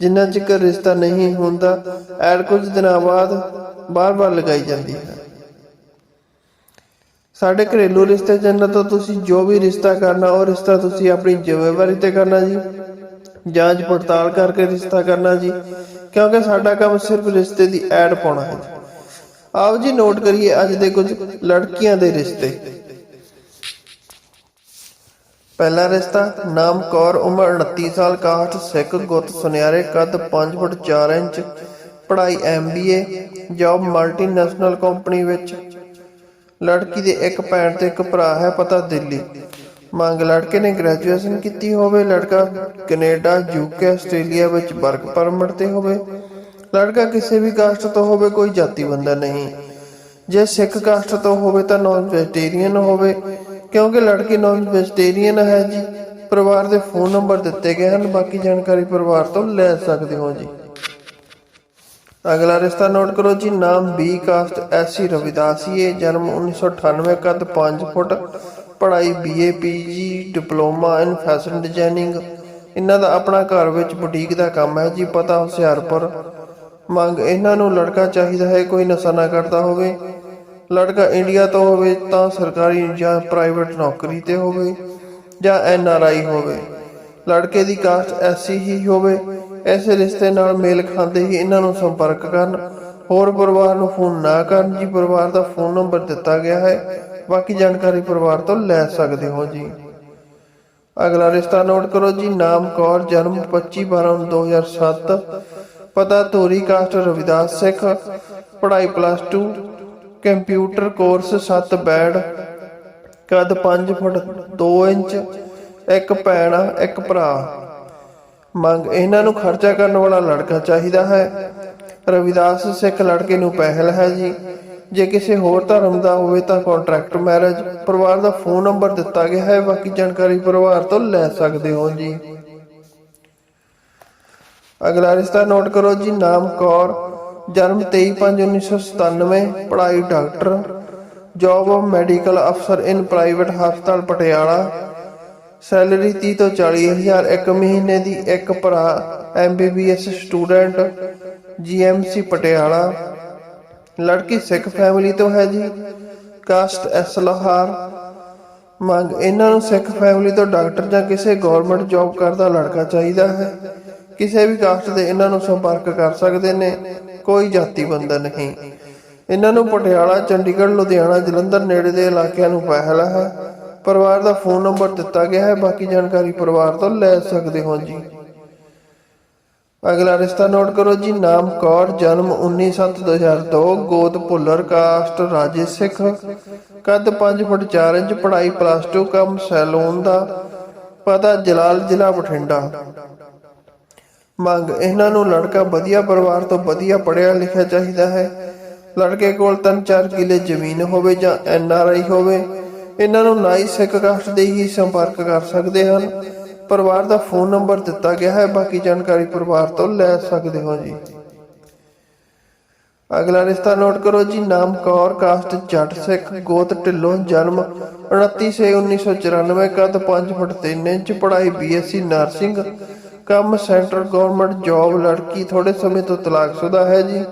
ਜਿੰਨਾ ਚਿਰ ਰਿਸ਼ਤਾ ਨਹੀਂ ਹੁੰਦਾ ਐਡ ਕੁਝ ਦਿਨਾਂ ਬਾਅਦ ਬਾਰ-ਬਾਰ ਲਗਾਈ ਜਾਂਦੀ ਹੈ। ਸਾਡੇ ਘਰੇਲੂ ਰਿਸ਼ਤੇ ਚੈਨਲ ਤੋਂ ਤੁਸੀਂ ਜੋ ਵੀ ਰਿਸ਼ਤਾ ਕਰਨਾ, ਉਹ ਰਿਸ਼ਤਾ ਤੁਸੀਂ ਆਪਣੀ ਜ਼ਿੰਮੇਵਾਰੀ ਤੇ ਕਰਨਾ ਜੀ। ਜਾਂਚ ਪੜਤਾਲ ਕਰਕੇ ਰਿਸ਼ਤਾ ਕਰਨਾ ਜੀ। ਕਿਉਂਕਿ ਸਾਡਾ ਕੰਮ ਸਿਰਫ ਰਿਸ਼ਤੇ ਦੀ ਐਡ ਪਾਉਣਾ ਹੈ ਜੀ। ਆਓ ਜੀ ਨੋਟ ਕਰੀਏ ਅੱਜ ਦੇ ਕੁਝ ਲੜਕੀਆਂ ਦੇ ਰਿਸ਼ਤੇ। ਪਹਿਲਾ ਰਿਸ਼ਤਾ ਨਾਮ ਕੌਰ, ਉਮਰ 29 ਸਾਲ ਕਾਸਟ ਸਿੱਖ, ਗੁੱਤ, ਸੁਨਿਆਰੇ, ਕੱਦ 5 ਫੁੱਟ 4 ਇੰਚ, ਪੜ੍ਹਾਈ ਐਮਬੀਏ ਜੌਬ ਮਲਟੀਨੈਸ਼ਨਲ ਕੰਪਨੀ ਵਿੱਚ। ਲੜਕੀ ਦੇ ਇੱਕ ਭੈਣ ਤੇ ਇੱਕ ਭਰਾ ਹੈ, ਪਤਾ ਦਿੱਲੀ। ਮੰਗ ਲੜਕੇ ਨੇ ਗ੍ਰੈਜੂਏਸ਼ਨ ਕੀਤੀ ਹੋਵੇ, ਲੜਕਾ ਕੈਨੇਡਾ ਯੂਕੇ ਆਸਟ੍ਰੇਲੀਆ ਵਿੱਚ ਵਰਕ ਪਰਮਿਟ ਤੇ ਹੋਵੇ। ਲੜਕਾ ਕਿਸੇ ਵੀ ਕਾਸਟ ਤੋਂ ਹੋਵੇ, ਕੋਈ ਜਾਤੀ ਬੰਦਾ ਨਹੀਂ। ਜੇ ਸਿੱਖ ਕਾਸਟ ਤੋਂ ਹੋਵੇ ਤਾਂ ਨਾਨ ਵੈਜੀਟੇਰੀਅਨ ਹੋਵੇ। ਕਿਉਂਕਿ ਲੜਕੀ ਨਾਨ ਵੈਜੀਟੇਰੀਅਨ ਹੈ ਜੀ। ਪਰਿਵਾਰ ਦੇ ਫੋਨ ਨੰਬਰ ਦਿੱਤੇ ਗਏ ਹਨ, ਬਾਕੀ ਜਾਣਕਾਰੀ ਪਰਿਵਾਰ ਤੋਂ ਲੈ ਸਕਦੇ ਹੋ ਜੀ। ਅਗਲਾ ਰਿਸ਼ਤਾ ਨੋਟ ਕਰੋ ਜੀ, ਨਾਮ ਬੀ ਕਾਸਟ ਐਸੀ ਰਵਿਦਾਸੀਏ ਜਨਮ 1998 ਕੱਦ 5 ਫੁੱਟ, ਪੜ੍ਹਾਈ BA PG diploma in fashion designing ਇਹਨਾਂ ਦਾ ਆਪਣਾ ਘਰ ਵਿੱਚ ਬੁਟੀਕ ਦਾ ਕੰਮ ਹੈ ਜੀ, ਪਤਾ ਹੁਸ਼ਿਆਰਪੁਰ। ਮੰਗ, ਇਹਨਾਂ ਨੂੰ ਲੜਕਾ ਚਾਹੀਦਾ ਹੈ, ਕੋਈ ਨਸ਼ਾ ਨਾ ਕਰਦਾ ਹੋਵੇ। ਲੜਕਾ ਇੰਡੀਆ ਤੋਂ ਹੋਵੇ ਤਾਂ ਸਰਕਾਰੀ ਜਾਂ ਪ੍ਰਾਈਵੇਟ ਨੌਕਰੀ ਤੇ ਹੋਵੇ ਜਾਂ ਐਨ ਆਰ ਆਈ ਹੋਵੇ। ਲੜਕੇ ਦੀ ਕਾਸਟ ਐਸੀ ਹੀ ਹੋਵੇ, ਐਸੇ ਰਿਸ਼ਤੇ ਨਾਲ ਮੇਲ ਖਾਂਦੇ ਹੀ ਇਹਨਾਂ ਨੂੰ ਸੰਪਰਕ ਕਰਨ, ਹੋਰ ਪਰਿਵਾਰ ਨੂੰ ਫੋਨ ਨਾ ਕਰਨ ਜੀ। ਪਰਿਵਾਰ ਦਾ ਫੋਨ ਨੰਬਰ ਦਿੱਤਾ ਗਿਆ ਹੈ, ਬਾਕੀ ਜਾਣਕਾਰੀ ਪਰਿਵਾਰ ਤੋਂ ਲੈ ਸਕਦੇ ਹੋ ਜੀ। ਅਗਲਾ ਰਿਸ਼ਤਾ ਨੋਟ ਕਰੋ ਜੀ, ਨਾਮ ਕੌਰ, ਜਨਮ 25 12 2007 ਪਤਾ ਧੂਰੀ ਕਾਸਟ ਰਵਿਦਾਸ ਸਿੱਖ, ਪੜ੍ਹਾਈ ਪਲੱਸ 2 ਕੰਪਿਊਟਰ ਕੋਰਸ 7 ਬੈਡ, ਕੱਦ 5 ਫੁੱਟ 2 ਇੰਚ, ਇੱਕ ਭੈਣ, ਇੱਕ ਭਰਾ। ਮੰਗ, ਇਹਨਾਂ ਨੂੰ ਖਰਚਾ ਕਰਨ ਵਾਲਾ ਲੜਕਾ ਚਾਹੀਦਾ ਹੈ। ਰਵਿਦਾਸ ਸਿੱਖ ਲੜਕੇ ਨੂੰ ਪਹਿਲ ਹੈ ਜੀ। ਜੇ ਕਿਸੇ ਹੋਰ ਧਰਮ ਦਾ ਹੋਵੇ ਤਾਂ ਕੰਟਰੈਕਟ ਮੈਰਿਜ ਪਰਿਵਾਰ ਦਾ ਫੋਨ ਨੰਬਰ ਦਿੱਤਾ ਗਿਆ ਹੈ, ਬਾਕੀ ਜਾਣਕਾਰੀ ਪਰਿਵਾਰ ਤੋਂ ਲੈ ਸਕਦੇ ਹੋ ਜੀ। ਅਗਲਾ ਰਿਸ਼ਤਾ ਨੋਟ ਕਰੋ ਜੀ, ਨਾਮ ਕੌਰ। ਜਨਮ 23/5/1997 ਪੜ੍ਹਾਈ ਡਾਕਟਰ ਜੌਬ ਮੈਡੀਕਲ ਅਫਸਰ ਇਨ ਪ੍ਰਾਈਵੇਟ ਹਸਪਤਾਲ ਪਟਿਆਲਾ। ਸੈਲਰੀ 30 ਤੋਂ 40 ਹਜ਼ਾਰ ਇੱਕ ਮਹੀਨੇ ਦੀ ਇੱਕ ਭਰਾ ਐਮਬੀਬੀਐਸ ਸਟੂਡੈਂਟ ਜੀਐਮਸੀ ਪਟਿਆਲਾ। ਲੜਕੀ ਸਿੱਖ ਫੈਮਿਲੀ ਤੋਂ ਹੈ ਜੀ, ਕਾਸਟ ਐਸ ਮੰਗ ਇਹਨਾਂ ਨੂੰ ਸਿੱਖ ਫੈਮਿਲੀ ਤੋਂ ਡਾਕਟਰ ਜਾਂ ਕਿਸੇ ਗਵਰਨਮੈਂਟ ਜੌਬ ਕਰਦਾ ਲੜਕਾ ਚਾਹੀਦਾ ਹੈ। ਕਿਸੇ ਵੀ ਕਾਸਟ ਦੇ ਇਹਨਾਂ ਨੂੰ ਸੰਪਰਕ ਕਰ ਸਕਦੇ ਨੇ। ਕੋਈ ਜਾਤੀ ਬੰਦਾ ਨਹੀਂ। ਇਹਨਾਂ ਨੂੰ ਪਟਿਆਲਾ, ਚੰਡੀਗੜ੍ਹ, ਲੁਧਿਆਣਾ, ਜਲੰਧਰ ਨੇੜੇ ਦੇ ਇਲਾਕਿਆਂ ਨੂੰ ਪਹਿਲ ਹੈ। ਪਰਿਵਾਰ ਦਾ ਫੋਨ ਨੰਬਰ ਦਿੱਤਾ ਗਿਆ ਹੈ। ਬਾਕੀ ਜਾਣਕਾਰੀ ਪਰਿਵਾਰ ਤੋਂ ਲੈ ਸਕਦੇ ਹੋ ਜੀ। ਅਗਲਾ ਰਿਸ਼ਤਾ ਨੋਟ ਕਰੋ ਜੀ। ਨਾਮ ਕੌਰ, ਜਨਮ 19/7/2002 ਗੋਤ ਭੁੱਲਰ, ਕਾਸਟ ਰਾਜੇ ਸਿੱਖ। ਕੱਦ 5 ਫੁੱਟ 4 ਇੰਚ, ਪੜ੍ਹਾਈ ਪਲੱਸ 2 ਕੰਮ ਸੈਲੂਨ ਦਾ। ਪਤਾ ਜਲਾਲ ਜ਼ਿਲ੍ਹਾ ਬਠਿੰਡਾ। ਮੰਗ ਇਹਨਾਂ ਨੂੰ ਲੜਕਾ ਵਧੀਆ ਪਰਿਵਾਰ ਤੋਂ ਵਧੀਆ ਪੜ੍ਹਿਆ ਲਿਖਿਆ ਚਾਹੀਦਾ ਹੈ। ਲੜਕੇ ਕੋਲ 3-4 ਕਿੱਲੇ ਜ਼ਮੀਨ ਹੋਵੇ ਜਾਂ ਐਨ ਆਰ ਆਈ ਹੋਵੇ, ਇਹਨਾਂ ਨੂੰ ਨਾਈ ਸਿੱਖ ਕਾਸਟ ਦੇ ਹੀ ਸੰਪਰਕ ਕਰ ਸਕਦੇ ਹਨ। ਪਰਿਵਾਰ ਦਾ ਫੋਨ ਨੰਬਰ ਦਿੱਤਾ ਗਿਆ ਹੈ, ਬਾਕੀ ਜਾਣਕਾਰੀ ਪਰਿਵਾਰ ਤੋਂ ਲੈ ਸਕਦੇ ਹੋ ਜੀ। ਅਗਲਾ ਰਿਸ਼ਤਾ ਨੋਟ ਕਰੋ ਜੀ, ਨਾਮ ਕੌਰ ਕਾਸਟ ਜੱਟ ਸਿੱਖ, ਗੋਤ ਢਿੱਲੋਂ, ਜਨਮ 29 ਸੇ 1994 ਕੱਦ 5 ਫੁੱਟ 3 ਇੰਚ, ਪੜ੍ਹਾਈ ਬੀਐਸਸੀ ਨਰਸਿੰਗ ਕੰਮ ਸੈਂਟਰ ਗਵਰਨਮੈਂਟ ਜੌਬ ਲੜਕੀ ਥੋੜੇ ਸਮੇਂ ਤੋਂ ਤਲਾਕਸ਼ੁਦਾ ਹੈ ਜੀ।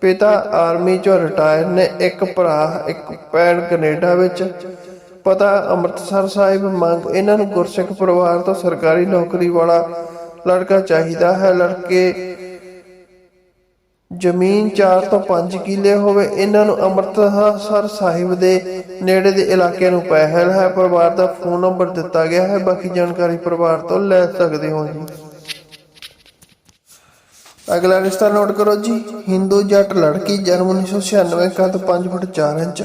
ਪਿਤਾ ਆਰਮੀ ਚੋਂ ਰਿਟਾਇਰ ਨੇ, ਇੱਕ ਭਰਾ, ਇੱਕ ਭੈਣ ਕੈਨੇਡਾ ਵਿੱਚ। ਪਤਾ ਅੰਮ੍ਰਿਤਸਰ ਸਾਹਿਬ ਮੰਗ, ਇਹਨਾਂ ਨੂੰ ਗੁਰਸਿੱਖ ਪਰਿਵਾਰ ਤੋਂ ਸਰਕਾਰੀ ਨੌਕਰੀ ਵਾਲਾ ਲੜਕਾ ਚਾਹੀਦਾ ਹੈ। ਲੜਕੇ ਜ਼ਮੀਨ 4 ਤੋਂ 5 ਕਿੱਲੇ ਹੋਵੇ, ਇਹਨਾਂ ਨੂੰ ਅੰਮ੍ਰਿਤਸਰ ਸਾਹਿਬ ਦੇ ਨੇੜੇ ਦੇ ਇਲਾਕੇ ਨੂੰ ਪਹਿਲ ਹੈ। ਪਰਿਵਾਰ ਦਾ ਫੋਨ ਨੰਬਰ ਦਿੱਤਾ ਗਿਆ ਹੈ। ਬਾਕੀ ਜਾਣਕਾਰੀ ਪਰਿਵਾਰ ਤੋਂ ਲੈ ਸਕਦੇ ਹੋ ਜੀ। ਅਗਲਾ ਰਿਸ਼ਤਾ ਨੋਟ ਕਰੋ ਜੀ। ਹਿੰਦੂ ਜੱਟ ਲੜਕੀ ਜਨਮ 1996 ਕੱਦ 5 ਫੁੱਟ 4 ਇੰਚ,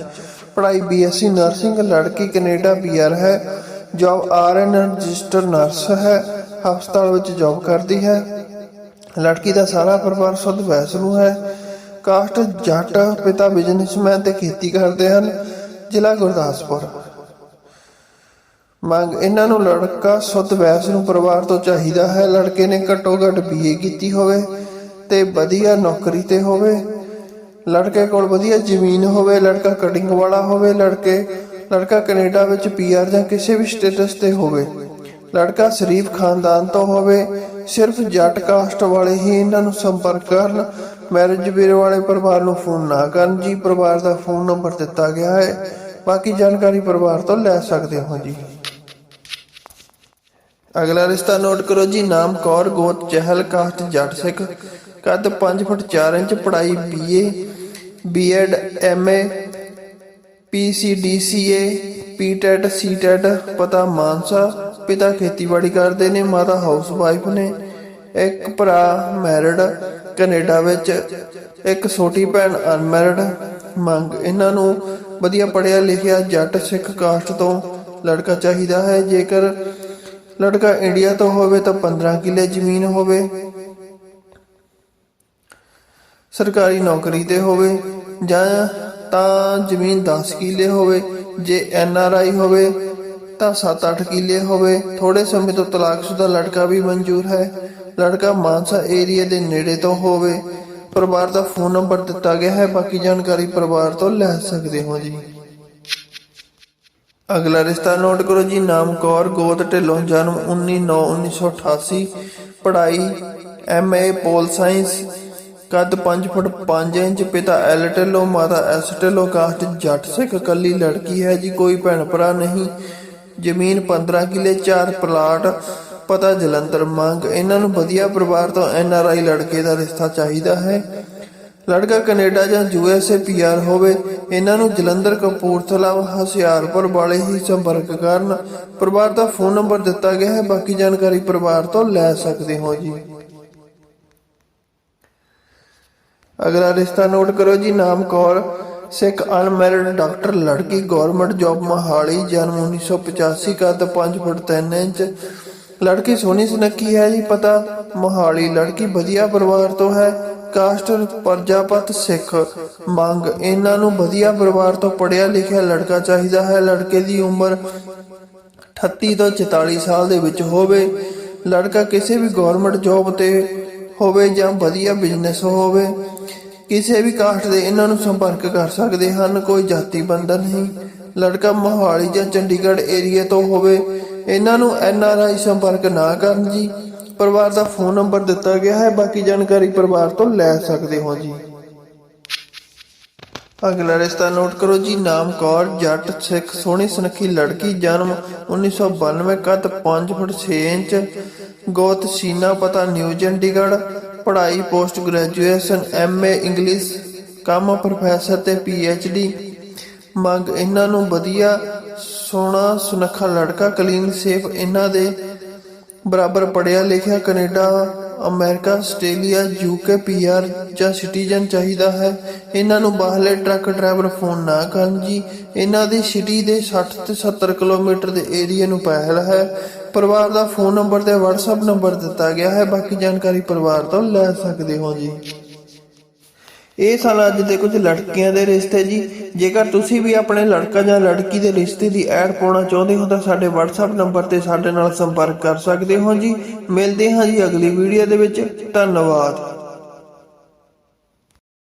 ਪੜ੍ਹਾਈ ਬੀਐਸਸੀ ਨਰਸਿੰਗ, ਲੜਕੀ ਕੈਨੇਡਾ ਪੀਆਰ ਹੈ। ਜੌਬ ਆਰਐਨ ਰਜਿਸਟਰ ਨਰਸ ਹੈ। ਹਸਪਤਾਲ ਵਿੱਚ ਜੌਬ ਕਰਦੀ ਹੈ। ਲੜਕੀ ਦਾ ਸਾਰਾ ਪਰਿਵਾਰ ਸ਼ੁੱਧ ਵੈਸ਼ਨੂ ਹੈ। ਕਾਸਟ ਜੱਟ ਪਿਤਾ ਬਿਜ਼ਨਸਮੈਨ ਤੇ ਖੇਤੀ ਕਰਦੇ ਹਨ, ਜ਼ਿਲ੍ਹਾ ਗੁਰਦਾਸਪੁਰ। ਮੰਗ, ਇਹਨਾਂ ਨੂੰ ਲੜਕਾ ਸ਼ੁੱਧ ਵੈਸ਼ਨੂ ਪਰਿਵਾਰ ਤੋਂ ਚਾਹੀਦਾ ਹੈ। ਲੜਕੇ ਨੇ ਘੱਟੋ ਘੱਟ ਬੀਏ ਕੀਤੀ ਹੋਵੇ ਤੇ ਵਧੀਆ ਨੌਕਰੀ ਤੇ ਹੋਵੇ। ਲੜਕੇ ਕੋਲ ਵਧੀਆ ਜ਼ਮੀਨ ਹੋਵੇ, ਲੜਕਾ ਕਟਿੰਗ ਵਾਲਾ ਹੋਵੇ, ਲੜਕੇ, ਲੜਕਾ ਕੈਨੇਡਾ ਵਿੱਚ ਪੀਆਰ ਜਾਂ ਕਿਸੇ ਵੀ ਸਟੇਟਸ ਤੇ ਹੋਵੇ। ਲੜਕਾ ਸ਼ਰੀਫ ਖਾਨਦਾਨ ਤੋਂ ਹੋਵੇ ਸਿਰਫ ਜੱਟ ਕਾਸਟ ਵਾਲੇ ਹੀ ਇਹਨਾਂ ਨੂੰ ਸੰਪਰਕ ਕਰਨ। ਮੈਰਿਜ ਬਿਊਰੋ ਵਾਲੇ ਪਰਿਵਾਰ ਨੂੰ ਫੋਨ ਨਾ ਕਰਨ ਜੀ, ਪਰਿਵਾਰ ਦਾ ਫੋਨ ਨੰਬਰ ਦਿੱਤਾ ਗਿਆ ਹੈ। ਬਾਕੀ ਜਾਣਕਾਰੀ ਪਰਿਵਾਰ ਤੋਂ ਲੈ ਸਕਦੇ ਹੋ ਜੀ। ਅਗਲਾ ਰਿਸ਼ਤਾ ਨੋਟ ਕਰੋ ਜੀ, ਨਾਮ ਕੌਰ, ਗੋਤ, ਚਹਿਲ, ਕਾਸਟ, ਜੱਟ ਸਿੱਖ। ਕੱਦ 5 ਫੁੱਟ 4 ਇੰਚ, ਪੜ੍ਹਾਈ BA BEd MA PCDCA PTET CTET ਪਤਾ ਮਾਨਸਾ। ਪਿਤਾ ਖੇਤੀਬਾੜੀ ਕਰਦੇ ਨੇ, ਮਾਤਾ ਹਾਊਸ ਵਾਈਫ ਨੇ। ਇੱਕ ਭਰਾ ਮੈਰਿਡ ਕੈਨੇਡਾ ਵਿੱਚ। ਇੱਕ ਛੋਟੀ ਭੈਣ ਅਨਮੈਰਿਡ ਮੰਗ, ਇਹਨਾਂ ਨੂੰ ਵਧੀਆ ਪੜਿਆ ਲਿਖਿਆ ਜੱਟ ਸਿੱਖ ਕਾਸਟ ਤੋਂ ਲੜਕਾ ਚਾਹੀਦਾ ਹੈ। ਜੇਕਰ ਲੜਕਾ ਇੰਡੀਆ ਤੋਂ ਹੋਵੇ ਤਾਂ 15 ਕਿੱਲੇ ਜ਼ਮੀਨ ਹੋਵੇ। ਸਰਕਾਰੀ ਨੌਕਰੀ ਤੇ ਹੋਵੇ ਜਾਂ ਤਾਂ ਜ਼ਮੀਨ 10 ਕਿੱਲੇ ਹੋਵੇ। ਜੇ ਐਨ ਆਰ ਆਈ ਹੋਵੇ ਤਾਂ 7-8 ਕਿੱਲੇ ਹੋਵੇ ਥੋੜੇ ਸਮੇਂ ਤੋਂ ਤਲਾਕਸ਼ੁਦਾ ਲੜਕਾ ਵੀ ਮਨਜ਼ੂਰ ਹੈ। ਲੜਕਾ ਮਾਨਸਾ ਏਰੀਆ ਦੇ ਨੇੜੇ ਤੋਂ ਹੋਵੇ। ਪਰਿਵਾਰ ਦਾ ਫੋਨ ਨੰਬਰ ਦਿੱਤਾ ਗਿਆ ਹੈ, ਬਾਕੀ ਜਾਣਕਾਰੀ ਪਰਿਵਾਰ ਤੋਂ ਲੈ ਸਕਦੇ ਹੋ ਜੀ। ਅਗਲਾ ਰਿਸ਼ਤਾ ਨੋਟ ਕਰੋ ਜੀ, ਨਾਮ ਕੌਰ ਗੋਤ ਢਿੱਲੋਂ, ਜਨਮ 19/9/1988 ਪੜ੍ਹਾਈ ਐਮਏ ਪੋਲ ਸਾਇੰਸ, ਕੱਦ 5 ਫੁੱਟ 5 ਇੰਚ, ਪਿਤਾ ਐਲ ਢਿੱਲੋਂ, ਮਾਤਾ ਐਸ ਢਿੱਲੋਂ ਕਾਸਟ ਜੱਟ ਸਿੱਖ ਇਕੱਲੀ ਲੜਕੀ ਹੈ ਜੀ, ਕੋਈ ਭੈਣ ਭਰਾ ਨਹੀਂ। ਜ਼ਮੀਨ 15 ਕਿੱਲੇ 4 ਪਲਾਟ, ਪਤਾ ਜਲੰਧਰ ਮੰਗ। ਇਹਨਾਂ ਨੂੰ ਵਧੀਆ ਪਰਿਵਾਰ ਤੋਂ ਐਨ ਆਰ ਆਈ ਲੜਕੇ ਦਾ ਰਿਸ਼ਤਾ ਚਾਹੀਦਾ ਹੈ। ਲੜਕਾ ਕੈਨੇਡਾ ਜਾਂ ਯੂਐਸਏ ਪੀਆਰ ਹੋਵੇ, ਇਹਨਾਂ ਨੂੰ ਜਲੰਧਰ, ਕਪੂਰਥਲਾ, ਹਸਿਆਰਪੁਰ ਵਾਲੇ ਹੀ ਸੰਪਰਕ ਕਰਨ। ਪਰਿਵਾਰ ਦਾ ਫੋਨ ਨੰਬਰ ਦਿੱਤਾ ਗਿਆ ਹੈ, ਬਾਕੀ ਜਾਣਕਾਰੀ ਪਰਿਵਾਰ ਤੋਂ ਲੈ ਸਕਦੇ ਹੋ ਜੀ। ਅਗਲਾ ਰਿਸ਼ਤਾ ਨੋਟ ਕਰੋ ਜੀ, ਨਾਮ ਕੌਰ। ਸਿੱਖ ਅਨਮੈਰਿਡ ਡਾਕਟਰ ਲੜਕੀ ਗਵਰਨਮੈਂਟ ਜੌਬ ਮਹਾਲੀ, ਜਨਮ 1985 ਕੱਦ 5 ਫੁੱਟ 3 ਇੰਚ। ਲੜਕੀ ਸੋਹਣੀ ਸੁਨੱਖੀ ਹੈ ਜੀ, ਪਤਾ ਮੋਹਾਲੀ ਲੜਕੀ ਵਧੀਆ ਪਰਿਵਾਰ ਤੋਂ ਹੈ। ਕਾਸਟ, ਪਰਜਾਪਤ ਸਿੱਖ ਮੰਗ, ਇਹਨਾਂ ਨੂੰ ਵਧੀਆ ਪਰਿਵਾਰ ਤੋਂ ਪੜਿਆ ਲਿਖਿਆ ਲੜਕਾ ਚਾਹੀਦਾ ਹੈ। ਲੜਕੇ ਦੀ ਉਮਰ 38 ਤੋਂ 44 ਸਾਲ ਦੇ ਵਿੱਚ ਹੋਵੇ। ਲੜਕਾ ਕਿਸੇ ਵੀ ਗਵਰਨਮੈਂਟ ਜੌਬ ਤੇ ਹੋਵੇ ਜਾਂ ਵਧੀਆ ਬਿਜ਼ਨਸ ਹੋਵੇ। ਕਿਸੇ ਵੀ ਕਾਸਟ ਦੇ ਇਹਨਾਂ ਨੂੰ ਸੰਪਰਕ ਕਰ ਸਕਦੇ ਹਨ। ਕੋਈ ਜਾਤੀ ਬੰਧਨ ਨਹੀਂ। ਲੜਕਾ ਮੋਹਾਲੀ ਜਾਂ ਚੰਡੀਗੜ੍ਹ ਏਰੀਆ ਤੋਂ ਹੋਵੇ, ਇਹਨਾਂ ਨੂੰ ਐਨ ਆਰ ਆਈ ਸੰਪਰਕ ਨਾ ਕਰਨ ਜੀ। ਪਰਿਵਾਰ ਦਾ ਫੋਨ ਨੰਬਰ ਦਿੱਤਾ ਗਿਆ ਹੈ। ਬਾਕੀ ਜਾਣਕਾਰੀ ਪਰਿਵਾਰ ਤੋਂ ਲੈ ਸਕਦੇ ਹੋ ਜੀ। ਅਗਲਾ ਰਿਸ਼ਤਾ ਨੋਟ ਕਰੋ ਜੀ। ਨਾਮ ਕੌਰ, ਜੱਟ, ਸਿੱਖ, ਸੋਹਣੀ, ਸੁਨੱਖੀ ਲੜਕੀ, ਜਨਮ 1992 ਕੱਦ 5 ਫੁੱਟ 6 ਇੰਚ, ਗੋਤ, ਸੀਨਾ, ਪਤਾ, ਨਿਊ ਚੰਡੀਗੜ੍ਹ। ਪੜ੍ਹਾਈ ਪੋਸਟ ਗ੍ਰੈਜੂਏਸ਼ਨ ਐਮਏ ਇੰਗਲਿਸ਼ ਕੰਮ ਪ੍ਰੋਫੈਸਰ ਤੇ ਡੀ ਮੰਗ ਇਹਨਾਂ ਨੂੰ ਵਧੀਆ, ਸੋਹਣਾ, ਸੁਨੱਖਾ ਲੜਕਾ ਕਲੀਨ ਸੇਫ ਇਹਨਾਂ ਦੇ ਬਰਾਬਰ ਪੜਿਆ ਲਿਖਿਆ Canada America, Australia, UK, PR ਜਾਂ ਸਿਟੀਜ਼ਨ ਚਾਹੀਦਾ ਹੈ। ਇਹਨਾਂ ਨੂੰ ਬਾਹਰਲੇ ਟਰੱਕ ਡਰਾਈਵਰ ਫੋਨ ਨਾ ਕਰਨ ਜੀ। ਇਹਨਾਂ ਦੀ ਸਿਟੀ ਦੇ 60 ਤੇ 70 ਕਿਲੋਮੀਟਰ ਦੇ ਏਰੀਆ ਨੂੰ ਪਹਿਲ ਹੈ। ਪਰਿਵਾਰ ਦਾ ਫੋਨ ਨੰਬਰ ਤੇ WhatsApp ਨੰਬਰ ਦਿੱਤਾ ਗਿਆ ਹੈ। ਬਾਕੀ ਜਾਣਕਾਰੀ ਪਰਿਵਾਰ ਤੋਂ ਲੈ ਸਕਦੇ ਹੋ ਜੀ। ਇਹ ਸਨ ਅੱਜ ਦੇ ਕੁਝ ਲੜਕੀਆਂ ਦੇ ਰਿਸ਼ਤੇ ਜੀ। ਜੇਕਰ ਤੁਸੀਂ ਵੀ ਆਪਣੇ ਲੜਕਾ ਜਾਂ ਲੜਕੀ ਦੇ ਰਿਸ਼ਤੇ ਦੀ ਐਡ ਪਾਉਣਾ ਚਾਹੁੰਦੇ ਹੋ, ਤਾਂ ਸਾਡੇ WhatsApp ਨੰਬਰ ਤੇ ਸਾਡੇ ਨਾਲ ਸੰਪਰਕ ਕਰ ਸਕਦੇ ਹੋ ਜੀ। ਮਿਲਦੇ ਹਾਂ ਜੀ ਅਗਲੀ ਵੀਡੀਓ ਦੇ ਵਿੱਚ। ਧੰਨਵਾਦ।